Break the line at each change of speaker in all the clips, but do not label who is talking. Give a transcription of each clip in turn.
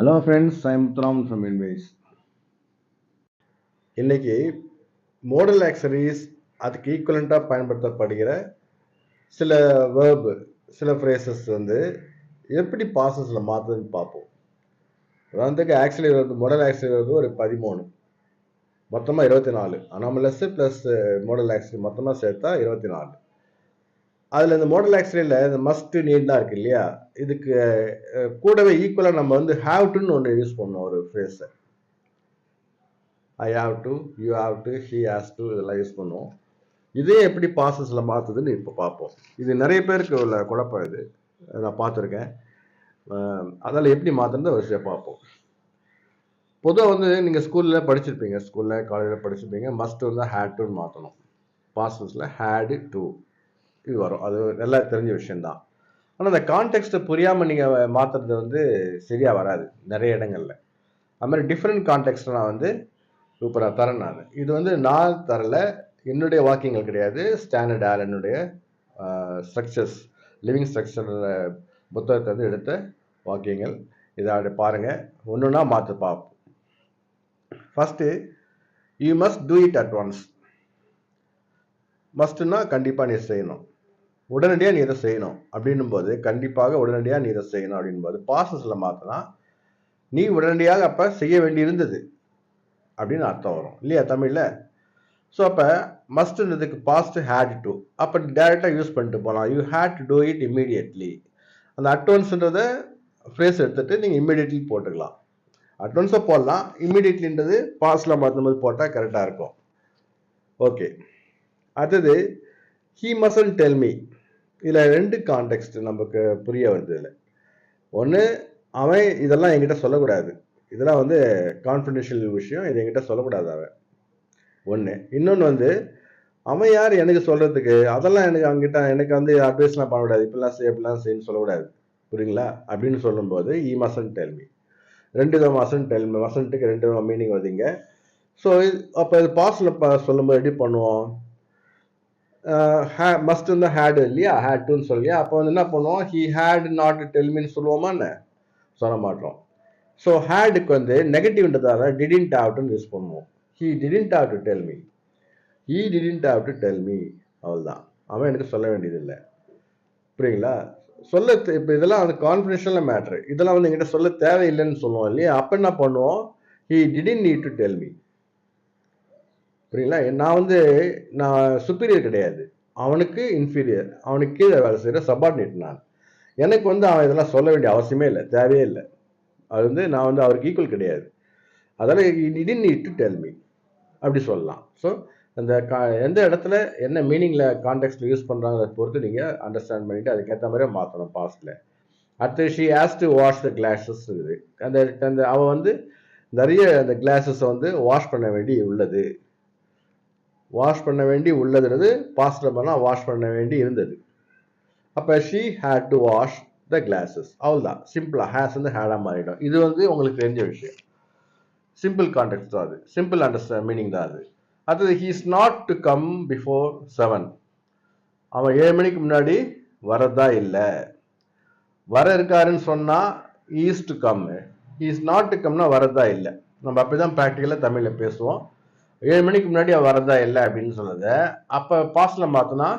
Hello friends I Muthuraman from Inwise
இன்னைக்கு modal ஆக்சரிஸ் அதுக்கு ஈக்குவலண்ட்டாக பயன்படுத்தப்படுகிற சில வேர்பு சில ஃப்ரேசஸ் வந்து எப்படி பாசஸில் மாற்றுதுன்னு பார்ப்போம். உதாரணத்துக்கு ஆக்சுவலி வந்து மோடல் ஆக்சரி வந்து ஒரு பதிமூணு. மொத்தமாக இருபத்தி நாலு. அனாமலஸ் ப்ளஸ் மோடல் ஆக்சரி மொத்தமாக சேர்த்தா இருபத்தி நாலு. அதில் இந்த மோடல் ஆக்சரியில் இந்த மஸ்ட் நீட்லாம் இருக்கு இல்லையா? இதுக்கு கூடவே ஈக்குவலாக நம்ம வந்து ஹாவ் டுன்னு ஒன்று யூஸ் பண்ணோம் ஒரு ஃப்ரேஸை I have to you have to he has to இதெல்லாம் யூஸ் பண்ணுவோம். இதே எப்படி ப்ராசஸில் மாற்றுதுன்னு இப்போ பார்ப்போம். இது நிறைய பேருக்கு உள்ள குழப்பம் இது. நான் பார்த்துருக்கேன். அதில் எப்படி மாற்றுறது ஒரு விஷயம் பார்ப்போம். பொதுவாக வந்து நீங்கள் ஸ்கூலில் படிச்சிருப்பீங்க ஸ்கூலில் காலேஜில் படிச்சிருப்பீங்க மஸ்ட் வந்து ஹேட் டுன்னு மாற்றணும் பாசஸில் ஹேடு டூ இது வரும். அது நல்லா தெரிஞ்ச விஷயம்தான். ஆனால் அந்த கான்டெக்ட்டை புரியாமல் நீங்கள் மாற்றுறது வந்து சரியாக வராது நிறைய இடங்கள்ல. அது மாதிரி டிஃப்ரெண்ட் கான்டெக்ட் நான் வந்து இப்போ நான் தரேன் நான். இது வந்து நான் தரல என்னுடைய வாக்கியங்கள் கிடையாது. ஸ்டாண்டர்ட் ஆலனுடைய ஸ்ட்ரக்சர்ஸ் லிவிங் ஸ்ட்ரக்சர் புத்தகத்தை வந்து எடுத்த வாக்கியங்கள். இதை அப்படி பாருங்கள் ஒன்றுனா மாற்று பார்ப்போம் first you must do it at once மஸ்ட்னா கண்டிப்பாக நீ செய்யணும். உடனடியாக நீ இதை செய்யணும்? அப்படின்னும் போது கண்டிப்பாக உடனடியாக நீ இதை செய்யணும்? அப்படின்னும் போது பாசஸில் மாற்றினா நீ உடனடியாக அப்போ செய்ய வேண்டியிருந்தது அப்படின்னு அர்த்தம் வரும். இல்லையா தமிழில்? ஸோ அப்போ மஸ்ட்ன்றதுக்கு பாஸ்ட் ஹேட் டு அப்போ டேரெக்டாக யூஸ் பண்ணிட்டு போகலாம் you had to do it immediately அந்த அட்வான்ஸுன்றதை ஃப்ரேஸ் எடுத்துட்டு நீங்கள் இம்மீடியட்லி போட்டுக்கலாம். அட்வான்ஸாக போடலாம். இம்மீடியட்லின்றது பாஸ்டில் மாற்றும்போது போட்டால் கரெக்டாக இருக்கும். ஓகே அடுத்தது ஹீ மசன் டெல் மீ இதில் ரெண்டு கான்டெக்ட் நமக்கு புரிய வருது இதில் ஒன்று அவன் இதெல்லாம் என்கிட்ட சொல்லக்கூடாது. இதெல்லாம் வந்து கான்ஃபிடென்ஷியல் விஷயம் இதை என்கிட்ட சொல்லக்கூடாது அவன். ஒன்று இன்னொன்று வந்து அவன் யார் எனக்கு சொல்கிறதுக்கு அதெல்லாம் எனக்கு அவங்ககிட்ட எனக்கு வந்து அட்வைஸ்லாம் பண்ணக்கூடாது. இப்படிலாம் செய் இப்படிலாம் செய்யு சொல்லக்கூடாது. புரியுங்களா அப்படின்னு சொல்லும்போது இ மசன் டெல்மி ரெண்டு விதம் மசன் டெல்மி மசன்ட்டுக்கு ரெண்டு விதம் மீனிங் வருதுங்க. ஸோ அப்போ இது பாஸ்டில் சொல்லும்போது எப்படி பண்ணுவோம்? மஸ்ட் வந்து ஹேடு இல்லையா? ஹேட் சொல்லி அப்போ வந்து என்ன பண்ணுவோம்? ஹி ஹேட் நாட் டெல்மின்னு சொல்லுவோமா என்ன? சொல்ல மாட்டோம். ஸோ ஹேடுக்கு வந்து நெகட்டிவ்ன்றதால டிடின்ட் ஹாவ்ட்டுன்னு யூஸ் பண்ணுவோம். He didn't have to tell me he didn't have to tell me அவ்வளோதான் அவன் எனக்கு சொல்ல வேண்டியதில்லை. புரியுங்களா? சொல்ல இப்போ இதெல்லாம் வந்து கான்ஃபிடென்ஷியலாக மேட்ரு இதெல்லாம் வந்து என்கிட்ட சொல்ல தேவையில்லைன்னு சொல்லுவோம் இல்லையா? அப்போ என்ன பண்ணுவோம்? He didn't need to tell me புரியுங்களா நான் வந்து நான் சுப்பீரியர் கிடையாது. அவனுக்கு இன்ஃபீரியர் அவனுக்கு கீழே வேலை செய்கிற சபார்டினேட் நான். எனக்கு வந்து அவன் இதெல்லாம் சொல்ல வேண்டிய அவசியமே இல்லை. தேவையே இல்லை. அது வந்து நான் வந்து அவருக்கு ஈக்குவல் கிடையாது. அதெல்லாம் didn't need to tell me அப்படி சொல்லலாம். ஸோ அந்த கா எந்த இடத்துல என்ன மீனிங்கில் கான்டெக்ட்ல யூஸ் பண்ணுறாங்கிறத பொறுத்து நீங்கள் அண்டர்ஸ்டாண்ட் பண்ணிவிட்டு அதுக்கேற்ற மாதிரியே மாற்றணும் பாஸ்டில் அடுத்து she has to wash the glasses இருக்குது. அந்த அந்த அவள் வந்து நிறைய அந்த கிளாஸஸை வந்து வாஷ் பண்ண வேண்டி உள்ளது. வாஷ் பண்ண வேண்டி உள்ளதுன்றது பாஸ்டில் பண்ணால் வாஷ் பண்ண வேண்டி இருந்தது. அப்போ she had to wash the glasses அவ்வளோதான் சிம்பிளாக ஹேஸ் வந்து ஹேடாக மாறிடும். இது வந்து உங்களுக்கு தெரிஞ்ச விஷயம். சிம்பிள் கான்டெக்ட் தான் அது. சிம்பிள் அண்டர்ஸ்டாண்ட் மீனிங் தான் அது. அடுத்தது he is not to come before seven அவன் ஏழு மணிக்கு முன்னாடி வரதா இல்லை. வர இருக்காருன்னு சொன்னால் is to come is not to கம்னா வரதா இல்லை. நம்ம அப்படி தான் ப்ராக்டிக்கலாக தமிழில் பேசுவோம். ஏழு மணிக்கு முன்னாடி அவள் வரதா இல்லை அப்படின்னு சொன்னதை அப்போ பாஸ்டில் பார்த்தோன்னா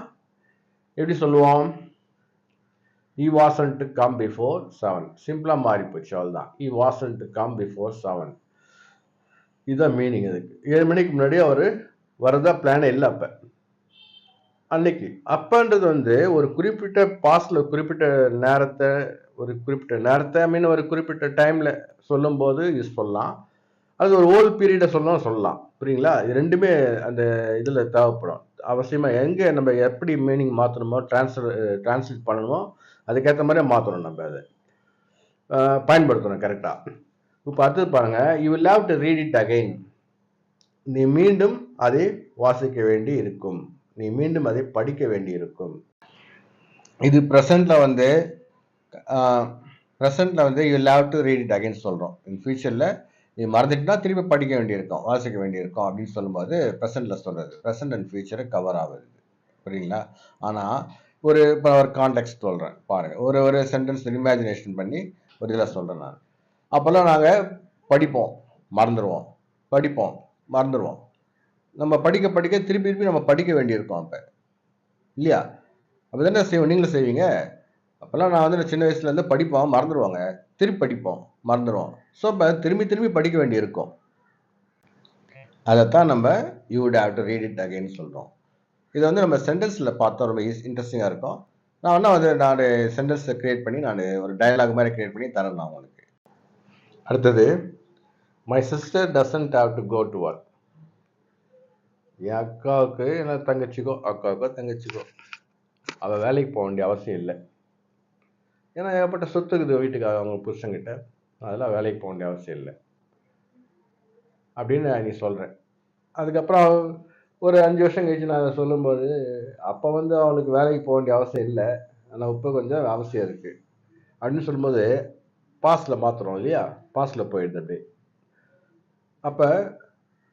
எப்படி சொல்லுவோம்? He wasn't to come before seven சிம்பிளாக மாறி போச்சு அவ்வளோதான் he wasn't to come before seven இதுதான் மீனிங் அதுக்கு. ஏழு மணிக்கு முன்னாடி அவர் வரதா பிளானே இல்லை அப்போ. அன்னைக்கு. அப்பன்றது வந்து ஒரு குறிப்பிட்ட பாஸ்டில் குறிப்பிட்ட நேரத்தை ஒரு குறிப்பிட்ட நேரத்தை ஐ மீன் ஒரு குறிப்பிட்ட டைமில் சொல்லும்போது யூஸ் பண்ணலாம் அது ஒரு ஓல்ட் பீரியடை சொல்லலாம் சொல்லலாம். புரியுங்களா? இது ரெண்டுமே அந்த இதில் தேவைப்படும். அவசியமாக எங்கே நம்ம எப்படி மீனிங் மாற்றணுமோ ட்ரான்ஸ்ஃபர் ட்ரான்ஸ்லேட் பண்ணணுமோ அதுக்கேற்ற மாதிரி மாற்றணும் நம்ம அதை. பயன்படுத்தணும் கரெக்டாக இப்போ அடுத்தது பாருங்க. You will have to read it again நீ மீண்டும் அதை வாசிக்க வேண்டி இருக்கும். நீ மீண்டும் அதை படிக்க வேண்டி இருக்கும். இது ப்ரெசண்டில் வந்து ப்ரெசண்டில் வந்து you have to read it again சொல்கிறோம் இன் ஃபியூச்சரில் நீ மறந்துட்டுனா திருப்பி படிக்க வேண்டியிருக்கும் வாசிக்க வேண்டியிருக்கும் அப்படின்னு சொல்லும்போது ப்ரெசண்டில் சொல்கிறது ப்ரெசென்ட் அண்ட் ஃபியூச்சரை கவர் ஆகுது. புரியுங்களா? ஆனால் ஒரு இப்போ ஒரு கான்டெக்ட் சொல்கிறேன் பாருங்கள் ஒரு ஒரு சென்டென்ஸ் இமேஜினேஷன் பண்ணி ஒரு இதில் சொல்கிறேன் நான். அப்போல்லாம் நாங்கள் படிப்போம். மறந்துடுவோம் படிப்போம். மறந்துடுவோம் நம்ம படிக்க படிக்க திருப்பி திருப்பி நம்ம படிக்க வேண்டியிருக்கோம் அப்போ. இல்லையா? அப்போ தானே செய்வோம்? நீங்களும் செய்வீங்க? அப்போல்லாம் நான் வந்து சின்ன வயசுலேருந்து படிப்போம் மறந்துடுவாங்க திருப்பி படிப்போம் மறந்துடுவோம் ஸோ இப்போ திரும்பி திரும்பி படிக்க வேண்டியிருக்கும். அதைத்தான் நம்ம you would have to read it again சொல்கிறோம் இது வந்து நம்ம சென்டென்ஸில் பார்த்தா ரொம்ப ஈஸி இன்ட்ரெஸ்டிங்காக இருக்கும். நான் வந்து நான் சென்டென்ஸை க்ரியேட் பண்ணி நான் ஒரு டயலாக் மாதிரி க்ரியேட் பண்ணி தரேன் நான் உங்களுக்கு. அடுத்தது my sister doesn't have to go to work என் அக்காவுக்கு என்ன தங்கச்சிக்கோ அக்காவுக்கோ தங்கச்சிக்கோ அவள் வேலைக்கு போக வேண்டிய அவசியம் இல்லை. ஏன்னா ஏகப்பட்ட சொத்து இருக்குது வீட்டுக்காக அவங்க புருஷங்கிட்ட அதெல்லாம் வேலைக்கு போக வேண்டிய அவசியம் இல்லை. அப்படின்னு நீ சொல்கிறேன் அதுக்கப்புறம் ஒரு அஞ்சு வருஷம் கழிச்சு நான் அதை சொல்லும்போது அப்போ வந்து அவளுக்கு வேலைக்கு போக வேண்டிய அவசியம் இல்லை. ஆனால் இப்போ கொஞ்சம் அவசியம் இருக்குது அப்படின்னு சொல்லும்போது பாஸில் மாற்றுறோம் இல்லையா? பாஸில் போயிடுது அப்படி. அப்போ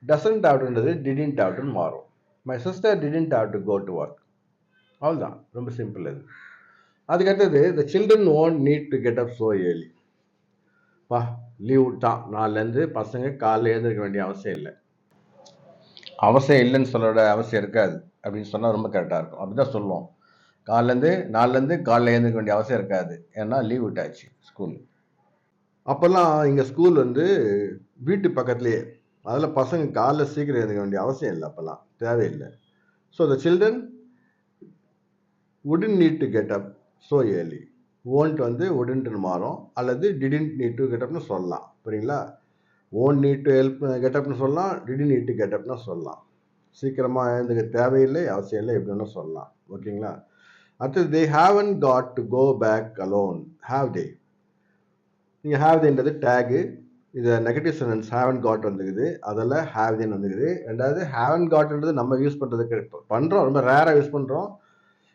டசன்ட் ஆவுட்ன்றது டிடின்ட் ஆவுட்னு மாறும். My sister didn't have to go to work அவ்வளோதான் ரொம்ப சிம்பிள் இது. அதுக்கடுத்தது the children won't need to get up so early பா லீவ் தான் நாலுலேருந்து பசங்க காலைல எழுந்திருக்க வேண்டிய அவசியம் இல்லை. அவசியம் இல்லைன்னு சொல்லோட அவசியம் இருக்காது அப்படின்னு சொன்னால் ரொம்ப கரெக்டாக இருக்கும். அப்படி தான் சொல்லுவோம் காலைலேருந்து நாலுலேருந்து காலைல எழுந்திருக்க வேண்டிய அவசியம் இருக்காது. ஏன்னா லீவ் விட்டாச்சு ஸ்கூல் அப்போல்லாம் இங்கே ஸ்கூல் வந்து வீட்டு பக்கத்துலேயே. அதில் பசங்க காலைல சீக்கிரம் எழுந்திருக்க வேண்டிய அவசியம் இல்லை அப்போல்லாம். தேவையில்லை. So the children wouldn't need to get up so early. Won't வந்து உடன்ட்டு மாறும். அல்லது டிடின்ட் நீட் டு கெட்டப்னு சொல்லலாம். புரியுங்களா? ஓன் நீட் டு ஹெல்ப் கெட்டப்னு சொல்லலாம். டிடின் நீட் டு கெட்டப்னு சொல்லலாம். சீக்கிரமாக எழுந்துக்க தேவையில்லை அவசியம் இல்லை எப்படின்னு சொல்லலாம். ஓகேங்களா? அடுத்தது they haven't got to go back alone have they நீங்கள் ஹாவ் தேன்றது டேகு இது நெகட்டிவ் சென்டென்ஸ் ஹேவன் காட் வந்துக்குது. அதில் ஹாவ் தேன் வந்துக்குது. ரெண்டாவது ஹேவன் காட்ன்றது நம்ம யூஸ் பண்ணுறதுக்கு பண்ணுறோம் ரொம்ப ரேராக யூஸ் பண்ணுறோம்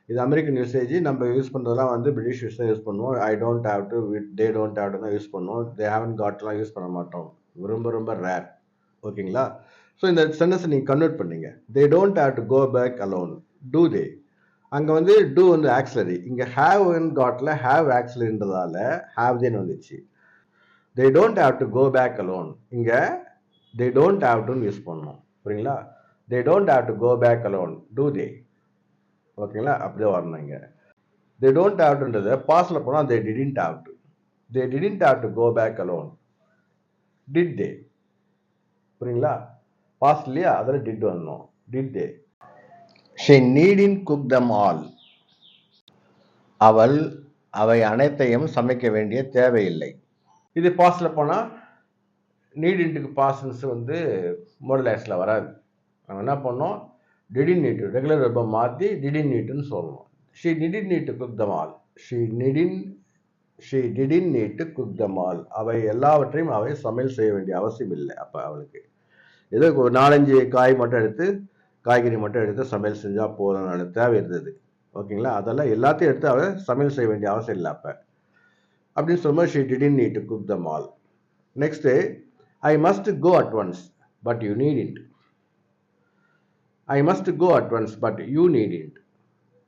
இது அமெரிக்கன் யூசேஜ் நம்ம யூஸ் பண்ணுறதெல்லாம் வந்து பிரிட்டிஷ் யூஸ் தான் யூஸ் பண்ணுவோம். I don't have to they don't have to தான் யூஸ் பண்ணுவோம். தே ஹேவன் காட்லாம் யூஸ் பண்ண மாட்டோம். ரொம்ப ரொம்ப ரேர் ஓகேங்களா ஸோ இந்த சென்டென்ஸை நீங்கள் கன்வெர்ட் பண்ணீங்க. They don't have to go back alone do they அங்கே வந்து டூ வந்து ஆக்சிலரி இங்கே ஹேவ் அண்ட் காட்டில் ஹேவ் ஆக்சிலரின்றதால ஹேவ் தேன் வந்துச்சு. They don't have to go back alone இங்கே தே டோன்ட் ஹேவ் டுன்னு யூஸ் பண்ணணும் புரியுங்களா? They don't have to go back alone do they ஓகேங்களா? அப்படியே வரணும் இங்கே தே டோன்ட் ஹேவ் டுன்றது பாஸில் போனால் they didn't have to they didn't have to go back alone did they புரியுங்களா? பாஸ்ட் இல்லையா? அதில் டிட் வரணும். டிட் தே ஷே நீடின் குக் தம் ஆல் அவள் அவை அனைத்தையும் சமைக்க வேண்டிய தேவையில்லை. இது பாஸ்டில் போனால் நீடின்ட்டுக்கு பாசன்ஸ் வந்து மோடல் வராது. நம்ம என்ன பண்ணோம்? டிடின் ரெகுலர் வெப்பை மாற்றி டிடின் நீட்டுன்னு சொல்லணும் she didn't need to cook them she needn't she didn't need to cook them all அவை எல்லாவற்றையும் அவை சமையல் செய்ய வேண்டிய அவசியம் இல்லை அப்போ அவளுக்கு. ஏதோ ஒரு நாலஞ்சு காய் மட்டும் எடுத்து காய்கறி மட்டும் எடுத்து சமையல் செஞ்சால் போதும் தேவை இருந்தது. ஓகேங்களா அதெல்லாம் எல்லாத்தையும் எடுத்து அவள் சமையல் செய்ய வேண்டிய அவசியம் இல்லை அப்போ. அப்படின்னு சொல்லும்போது she didn't need to cook them all next I must go at once but you need it I must go advance but you need it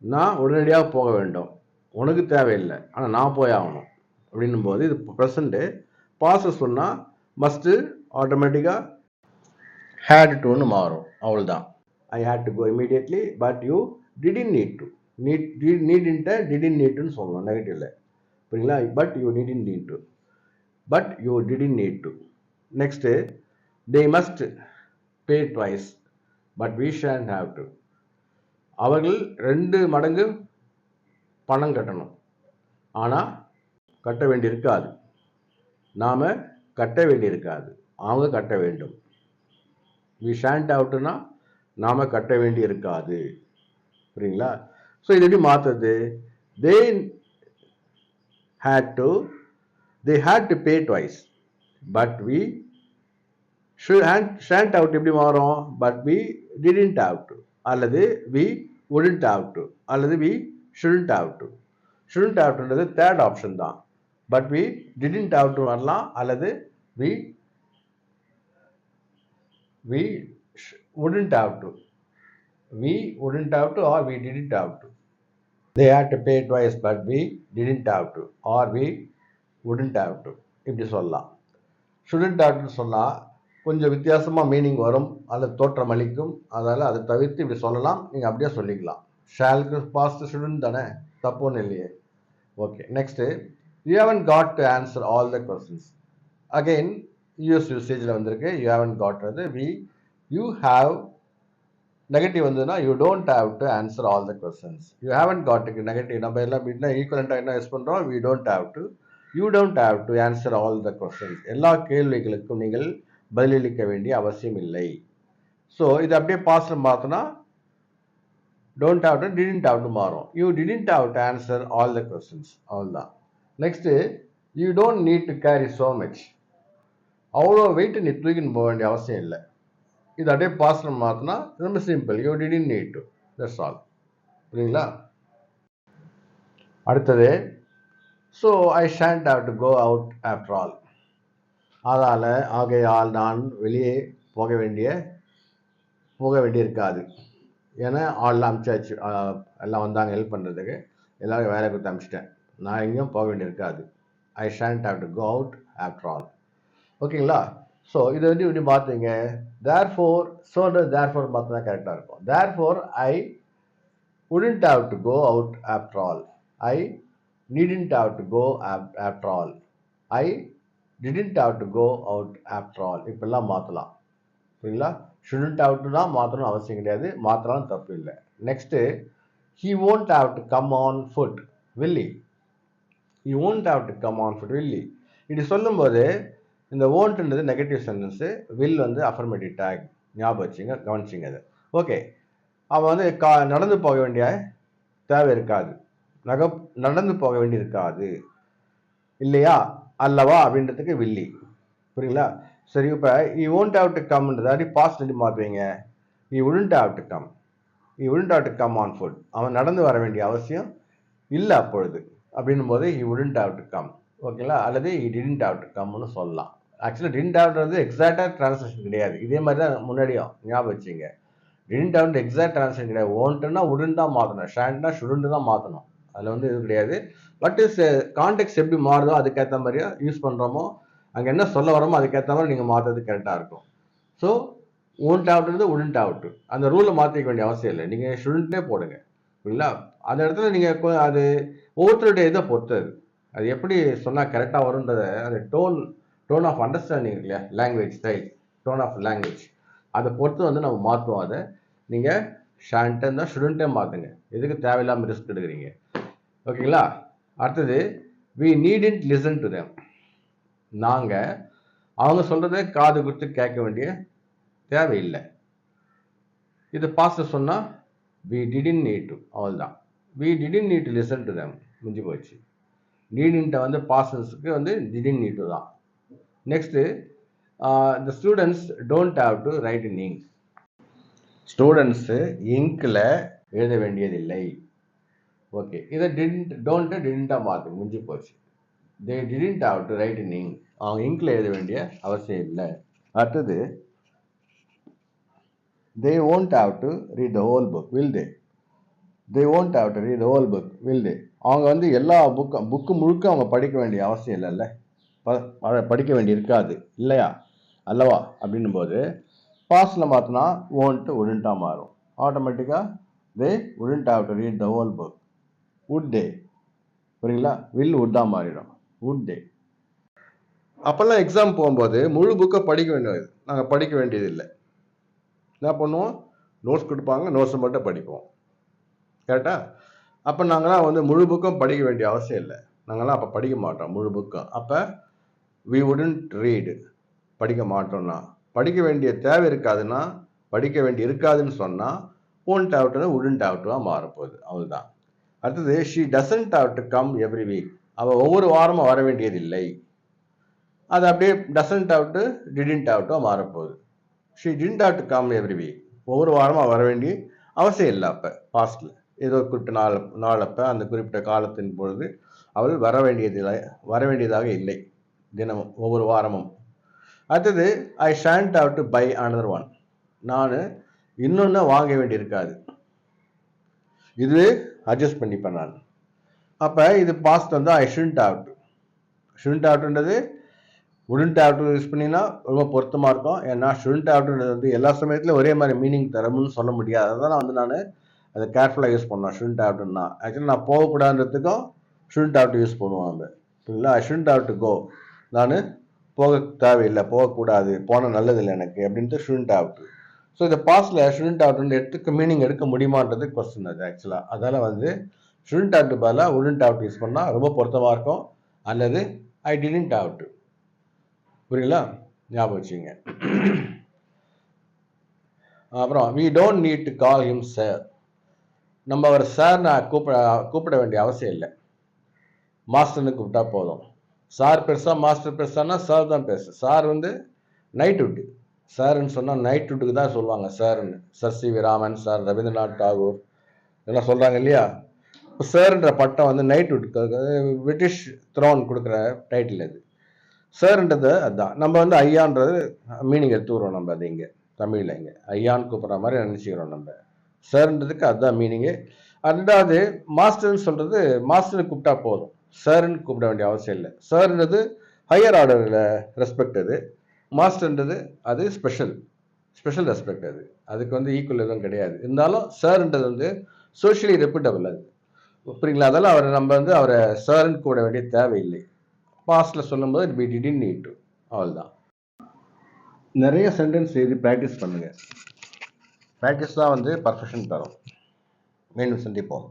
நான் உடனடியாக போக வேண்டும். உனக்கு தேவையில்லை. ஆனால் நான் போய் ஆகணும். அப்படின்னும் போது இது ப்ரெசண்ட்டு பாச சொன்னால் மஸ்ட்டு ஆட்டோமேட்டிக்காக ஹேட் டுன்னு மாறும். அவ்வளோதான் I had to go immediately but you didn't need to need நீடின்ட்ட didn't நீட்டுன்னு சொல்லணும் நெகட்டிவ்ல புரியுங்களா? But you needn't need to but you didn't need to next they must pay twice but we shan't have to அவர்கள் ரெண்டு மடங்கு பணம் கட்டணும். ஆனால் கட்ட வேண்டியிருக்காது. நாம் கட்ட வேண்டியிருக்காது. அவங்க கட்ட வேண்டும். வி ஷேண்ட் அவுட்னா நாம் கட்ட வேண்டி இருக்காது புரியுங்களா? ஸோ இது எப்படி மாற்றுறது they had to they had to pay twice but we shan't out எப்படி மாறும்? But we didn't have to அல்லது வி உடன்ட் ஹாவ் டு அல்லது we shouldn't have to shouldn't have டுன்றது third option தான் but we didn't have to வரலாம் அல்லது we we wouldn't have to we wouldn't have to or we didn't have to they had to pay twice but we didn't have to or we wouldn't have to இப்படி சொல்லலாம் shouldn't have டுன்னு சொன்னால் கொஞ்சம் வித்தியாசமாக meaning வரும். அல்லது தோற்றம் அளிக்கும். அதனால் அதை தவிர்த்து இப்படி சொல்லலாம். நீங்கள் அப்படியே சொல்லிக்கலாம். ஷாலுக்கு பாஸ்ட் ஸ்டூடெண்ட் தானே? தப்பு ஒன்றும் இல்லையே okay next you haven't got to answer all the questions again use யூசேஜில் வந்திருக்கு. யூ ஹவன் காட்றது வி யூ ஹாவ் நெகட்டிவ் வந்ததுன்னா you don't have to answer all the questions you haven't காட்டுக்கு நெகட்டிவ் நம்ம எல்லாம் என்ன ஈக்குவலண்ட்டாக என்ன யூஸ் பண்ணுறோம் we don't have to you don't have to answer all the questions எல்லா கேள்விகளுக்கும் நீங்கள் பதிலளிக்க வேண்டிய அவசியம் இல்லை. ஸோ இது அப்படியே பாஸ்ட் மாற்றினா don't have to didn't have மாறும். You didn't have to answer all the questions அவ்வளோதான் next you don't need to carry so much அவ்வளோ வெயிட் நீ தூக்கின்னு போக வேண்டிய அவசியம் இல்லை. இது அப்படியே பாஸ்ட் மாற்றினா ரொம்ப simple you didn't need to that's all புரியுங்களா? அடுத்தது so I shan't have to go out after all அதால் ஆகையால் நான் வெளியே போக வேண்டிய போக வேண்டியிருக்காது. ஏன்னா ஆள்லாம் அனுப்பிச்சாச்சு எல்லாம் வந்தாங்க ஹெல்ப் பண்ணுறதுக்கு எல்லோரும் வேலை கொடுத்து அனுப்பிச்சிட்டேன் நான் எங்கேயும் போக வேண்டியிருக்காது. I shan't have to go out after all ஓகேங்களா ஸோ இதை வந்து இப்படி மாற்றுங்க தேர் ஃபோர் சொல்கிறது தேர் ஃபோர் மாற்றினா கரெக்டாக இருக்கும். Therefore I wouldn't have to go out after all I needn't have to go after all I I didn't to go out after all all. இப்பெல்லாம் மாற்றலாம் சரிங்களா ஷுடன்ட் have டு தான் மாற்றணும் அவசியம் கிடையாது. மாற்றலாம் தப்பு இல்லை. Next he won't have to come on foot will he he won't won't to come on foot will he இப்படி சொல்லும்போது இந்த ஓன்ட்ன்றது நெகட்டிவ் சென்டென்ஸு வில் வந்து அஃபர்மேட்டிவ் டேக் ஞாபகம் வச்சுங்க கவனிச்சிங்க அது ஓகே அவன் வந்து கா நடந்து போக வேண்டிய தேவை இருக்காது. நக நடந்து போக வேண்டியிருக்காது. இல்லையா? அல்லவா அப்படின்றதுக்கு வில்லி. புரியுங்களா? சரி இப்போ ஈ ஓன்ட் ஹவ் டு கம்ன்றதாடி அப்படி positive மாற்றுவீங்க he wouldn't have to come he wouldn't have to come on foot அவன் நடந்து வர வேண்டிய அவசியம் இல்லை அப்பொழுது. அப்படின்னும் போது he wouldn't have to come ஓகேங்களா? அல்லது ஈ டிடன்ட் ஹவ் டு கம்னு சொல்லலாம். ஆக்சுவலாக டிடன்ட் ஹவ்ன்றது எக்ஸாக்டாக ட்ரான்ஸ்லேஷன் கிடையாது. இதே மாதிரி தான் முன்னாடியும் ஞாபகம் வச்சுங்க டிடன்ட் ஹாவ்னு எக்ஸாக்ட் ட்ரான்ஸ்லேஷன் கிடையாது. ஓன்ட்டுன்னா உடன் தான் மாற்றணும் ஷேண்ட்னா ஷுடுண்டு தான் மாற்றணும் அதில் வந்து இது கிடையாது. பட் இஸ் கான்டெக்ட் எப்படி மாறுதோ அதுக்கேற்ற மாதிரியா யூஸ் பண்ணுறோமோ அங்கே என்ன சொல்ல வரோமோ அதுக்கேற்ற மாதிரி நீங்கள் மாற்றுறது கரெக்டாக இருக்கும். ஸோ ஓன்ட் ஆவுட்றது உடன்ட் ஆவுட்டு அந்த ரூலை மாற்றிக்க வேண்டிய அவசியம் இல்லை. நீங்கள் ஷுடன்ட்னே போடுங்க. இல்லைங்களா அந்த இடத்துல நீங்கள் அது ஒவ்வொருத்தருடைய இதை பொறுத்தது அது. எப்படி சொன்னால் கரெக்டாக வரும்ன்றத அந்த டோன் டோன் ஆஃப் அண்டர்ஸ்டாண்டிங் இல்லையா language style tone of language அதை பொறுத்து வந்து நம்ம மாற்றுவோம் அதை. நீங்கள் ஷான்ட்டை இருந்தால் ஸ்டூடெண்ட்டே மாற்றுங்க எதுக்கு தேவையில்லாமல் ரிஸ்க் எடுக்கிறீங்க? ஓகேங்களா? அடுத்தது we needn't listen to them நாங்கள் அவங்க சொல்கிறத காது கொடுத்து கேட்க வேண்டிய தேவையில்லை. இது பாஸ்ட் சொன்னால் வி டிடின் நீட் டு அவ்வளோதான் we didn't need to listen to them முடிஞ்சு போச்சு. நீடின்ட்ட வந்து பாஸ்டர்ஸுக்கு வந்து டிடின் நீட் டு தான். Next the students don't have to write in ink students இங்கில் எழுத வேண்டியதில்லை. ஓகே இதை டிண்ட் டோன்ட்டு டிண்டாக மாற்று முடிஞ்சு போச்சு. They didn't have to write in ink அவங்க இங்கில் எழுத வேண்டிய அவசியம் இல்லை. அடுத்தது they won't have to read the whole book will they they won't have to read the whole book will they அவங்க வந்து எல்லா புக்கும் புக்கு முழுக்க அவங்க படிக்க வேண்டிய அவசியம் இல்லைல்ல. ப- படிக்க வேண்டி இருக்காது. இல்லையா? அல்லவா? அப்படின்னும் போது பாஸ்டில் மாற்றினா ஓன்ட்டு உடன்ட்டாக மாறும். ஆட்டோமேட்டிக்காக they wouldn't have to read the whole book would they புரியுங்களா வில் உட்டாக மாறிடும். Would டே அப்போல்லாம் எக்ஸாம் போகும்போது முழு புக்கை படிக்க வேண்டியது நாங்கள் படிக்க வேண்டியது இல்லை. என்ன பண்ணுவோம்? நோட்ஸ் கொடுப்பாங்க. நோட்ஸை மட்டும் படிப்போம். கரெக்டா அப்போ நாங்களாம் வந்து முழு புக்கும் படிக்க வேண்டிய அவசியம் இல்லை. நாங்களாம் அப்போ படிக்க மாட்டோம் முழு புக்கும் அப்போ வி உடன்ட் ரீடு படிக்க மாட்டோம்னா. படிக்க வேண்டிய தேவை இருக்காதுன்னா படிக்க வேண்டி இருக்காதுன்னு சொன்னால் ஒன்ட் அவுட்னு உடன்ட் அவுட்டாக மாறப்போகுது. அவ்வளோதான் அடுத்தது she doesn't have to come every week அவள் ஒவ்வொரு வாரமும் வர வேண்டியதில்லை. அது அப்படியே டசன்ட் அவுட்டு டிடின்ட் அவுட்டாக மாறப்போகுது. She didn't have to come every week ஒவ்வொரு வாரமாக வர வேண்டிய அவசியம் இல்லை அப்போ பாஸ்டில் ஏதோ குறிப்பிட்ட நாள் நாளப்போ அந்த குறிப்பிட்ட காலத்தின் பொழுது அவள் வர வேண்டியதில்லை வர வேண்டியதாக இல்லை தினமும் ஒவ்வொரு வாரமும். அடுத்தது I shan't have to buy another one நான் இன்னொன்று வாங்க வேண்டியிருக்காது. இது அட்ஜஸ்ட் பண்ணிப்பேன் நான் அப்போ இது பாஸ்ட் வந்து I shouldn't have to shouldn't ஹவ்ன்றது wouldn't have use பண்ணினா ரொம்ப பொருத்தமாக இருக்கும். ஏன்னா ஷுண்ட் ஹேவ்ன்றது வந்து எல்லா சமயத்துலையும் ஒரே மாதிரி மீனிங் தரும்னு சொல்ல முடியாது. அதான் வந்து நான் அதை கேர்ஃபுல்லாக யூஸ் பண்ணேன் ஷுண்ட் ஹேவ்னா ஆக்சுவலி நான் போகக்கூடாதுன்றதுக்கும் ஷுண்ட் ஹேவ் டு யூஸ் பண்ணுவாங்க இல்லை I shouldn't have to go நான் போக தேவையில்லை. போகக்கூடாது. போனால் நல்லதில்லை எனக்கு. அப்படின்ட்டு ஷுண்ட் ஹேவ் டு ஸோ இந்த பாஸ்டில் ஷுடன்ட் ஹேவ்னு எடுத்து மீனிங் எடுக்க முடியுமான்றது கொஸ்டின் அது ஆக்சுவலாக அதால் வந்து ஷுடன்ட் ஹேவ் பதிலாக உடன்ட் ஹேவ் யூஸ் பண்ணால் ரொம்ப பொருத்தமாக இருக்கும். அல்லது ஐ டிடன்ட் ஹேவ் புரியுங்களா ஞாபகம் வச்சுங்க அப்புறம் we don't need to call him sir நம்ம அவர் சார் நான் கூப்பிட கூப்பிட வேண்டிய அவசியம் இல்லை. மாஸ்டர்னு கூப்பிட்டா போதும். சார் பெருசா மாஸ்டர் பெருசானா சார் தான் பெருசு சார் வந்து நைட் விட்டு சார்ன்னு சொன்னால் நைட் டூட்டுக்கு தான் சொல்லுவாங்க. சார்ன்னு. Sir C V Raman sir Rabindranath Tagore இதெல்லாம் சொல்கிறாங்க இல்லையா? இப்போ சார்ன்ற பட்டம் வந்து நைட் டூட்டுக்கு பிரிட்டிஷ் த்ரோன் கொடுக்குற டைட்டில் இது சார்ன்றது அதுதான் நம்ம வந்து ஐயான்றது மீனிங் எடுத்துக்கிறோம் நம்ம அது இங்கே தமிழில் இங்கே. ஐயான்னு கூப்பிட்ற மாதிரி நினச்சிக்கிறோம் நம்ம. சார்ன்றதுக்கு அதுதான் மீனிங்கு ரெண்டாவது மாஸ்டர்னு சொல்கிறது மாஸ்டர்னு கூப்பிட்டா போதும். சார்ன்னு கூப்பிட வேண்டிய அவசியம் இல்லை. சார்ன்றது ஹையர் ஆர்டரில் ரெஸ்பெக்ட் அது. மாஸ்டர்ன்றது அது ஸ்பெஷல் ஸ்பெஷல் ரெஸ்பெக்ட் அது. அதுக்கு வந்து ஈக்குவல் எதுவும் கிடையாது. இருந்தாலும் சார்ன்றது வந்து சோஷியலி ரெப்யூட்டபிள் அது. புரியுங்களா? அதெல்லாம் அவரை நம்ம வந்து அவரை சார்ன்னு கூட வேண்டிய தேவையில்லை. பாஸ்டில் சொல்லும்போது வி டிடின் நீட் டு அவ்வளோதான்
நிறைய சென்டென்ஸ் எழுதி ப்ராக்டிஸ் பண்ணுங்க.
ப்ராக்டிஸ் தான் வந்து பர்ஃபெக்ஷன் தரும்.
மீண்டும் சந்திப்போம்.